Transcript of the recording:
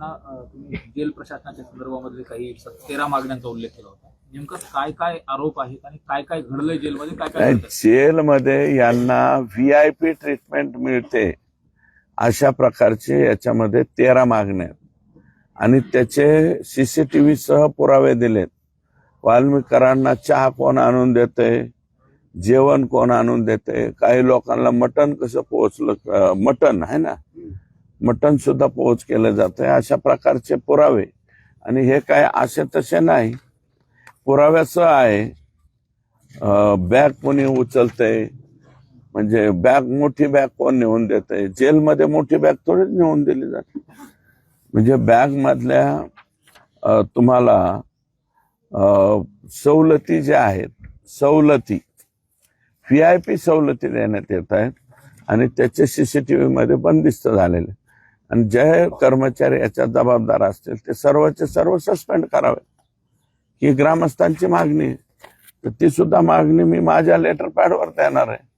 अं, तुम्ही जेल प्रशासनाच्या संदर्भामध्ये काही तेरा मागण्यांचा उल्लेख केला होता. नेमकं काय काय आरोप आहेत आणि काय काय घडलंय जेलमध्ये काय काय? जेलमध्ये यांना व्ही आय पी ट्रीटमेंट मिळते अशा प्रकारचे याच्यामध्ये तेरा मागण्या आहेत. आणि त्याचे सीसीटीव्ही सह पुरावे दिलेत. वाल्मिकरांना चहा कोण आणून देते? जेवण कोण आणून देते? काही लोकांना मटण कसं पोहोचलं मटण आहे ना? मटण सुद्धा पोहोच केलं जातंय. अशा प्रकारचे पुरावे. आणि हे काय असे तसे नाही. पुराव्याचं आहे बॅग कोणी उचलतंय म्हणजे बॅग मोठी बॅग कोण नेऊन देतंय? जेलमध्ये मोठी बॅग थोडीच नेऊन दिली जाते. म्हणजे बॅग मधल्या तुम्हाला सवलती ज्या आहेत सवलती व्ही आय पी सवलती देण्यात येत आहेत. आणि त्याचे सीसीटीव्ही मध्ये बंदिस्त झालेले आणि जे कर्मचारी याच्यात जबाबदार असतील ते सर्वचे सर्व सस्पेंड करावे. ही ग्रामस्थांची मागणी आहे. तर ती सुद्धा मागणी मी माझ्या लेटर पॅडवर देणार आहे.